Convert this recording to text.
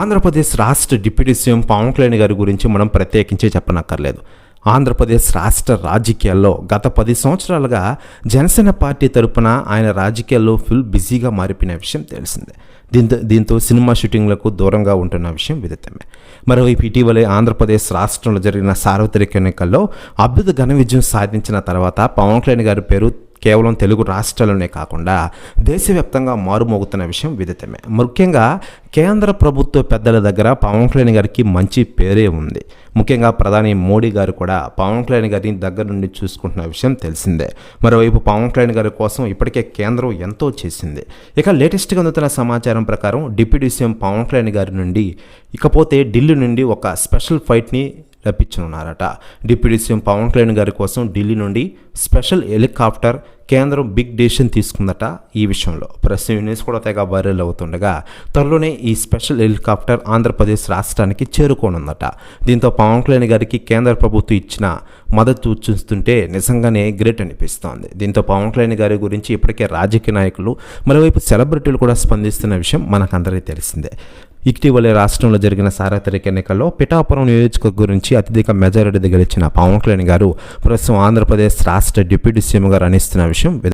ఆంధ్రప్రదేశ్ రాష్ట్ర deputy CM Pawan Kalyan గారి గురించి మనం ప్రత్యేకించి చెప్పనక్కర్లేదు. ఆంధ్రప్రదేశ్ రాష్ట్ర రాజకీయాల్లో గత పది సంవత్సరాలుగా జనసేన పార్టీ తరపున ఆయన రాజకీయాల్లో ఫుల్ బిజీగా మారిపోయిన విషయం తెలిసిందే. దీంతో దీంతో సినిమా షూటింగ్లకు దూరంగా ఉంటున్న విషయం విదితమే. మరోవైపు ఇటీవలే ఆంధ్రప్రదేశ్ రాష్ట్రంలో జరిగిన సార్వత్రిక ఎన్నికల్లో అభ్యుత ఘన విజయం సాధించిన తర్వాత పవన్ కళ్యాణ్ గారి పేరు కేవలం తెలుగు రాష్ట్రాల్లోనే కాకుండా దేశవ్యాప్తంగా మారుమోగుతున్న విషయం విదితమే. ముఖ్యంగా కేంద్ర ప్రభుత్వ పెద్దల దగ్గర పవన్ కళ్యాణ్ గారికి మంచి పేరే ఉంది. ముఖ్యంగా ప్రధాని మోడీ గారు కూడా పవన్ కళ్యాణ్ గారిని దగ్గర నుండి చూసుకుంటున్న విషయం తెలిసిందే. మరోవైపు పవన్ కళ్యాణ్ గారి కోసం ఇప్పటికే కేంద్రం ఎంతో చేసింది. ఇక లేటెస్ట్గా అందుతున్న సమాచారం ప్రకారం డిప్యూటీ సీఎం పవన్ కళ్యాణ్ గారి నుండి ఇకపోతే ఢిల్లీ నుండి ఒక స్పెషల్ ఫ్లైట్ని రప్పించనున్నారట డిప్యూటీ సీఎం పవన్ కళ్యాణ్ గారి కోసం ఢిల్లీ నుండి స్పెషల్ హెలికాప్టర్ కేంద్రం బిగ్ డెసిషన్ తీసుకుందట ఈ విషయంలో. ప్రస్తుతం న్యూస్ కూడా తెగ వైరల్ అవుతుండగా త్వరలోనే ఈ స్పెషల్ హెలికాప్టర్ ఆంధ్రప్రదేశ్ రాష్ట్రానికి చేరుకోనుందట. దీంతో పవన్ కళ్యాణ్ గారికి కేంద్ర ప్రభుత్వం ఇచ్చిన మద్దతు చూస్తుంటే నిజంగానే గ్రేట్ అనిపిస్తోంది. దీంతో పవన్ కళ్యాణ్ గారి గురించి ఇప్పటికే రాజకీయ నాయకులు మరోవైపు సెలబ్రిటీలు కూడా స్పందిస్తున్న విషయం మనకందరికీ తెలిసిందే. ఇటీవలే రాష్ట్రంలో జరిగిన సార్వత్రిక ఎన్నికల్లో పిఠాపురం నియోజకవర్గం గురించి అత్యధిక మెజారిటీ గెలిచిన పవన్ కళ్యాణ్ గారు ప్రస్తుతం ఆంధ్రప్రదేశ్ రాష్ట్ర డిప్యూటీ సీఎం గారు అనిస్తున్న విషయం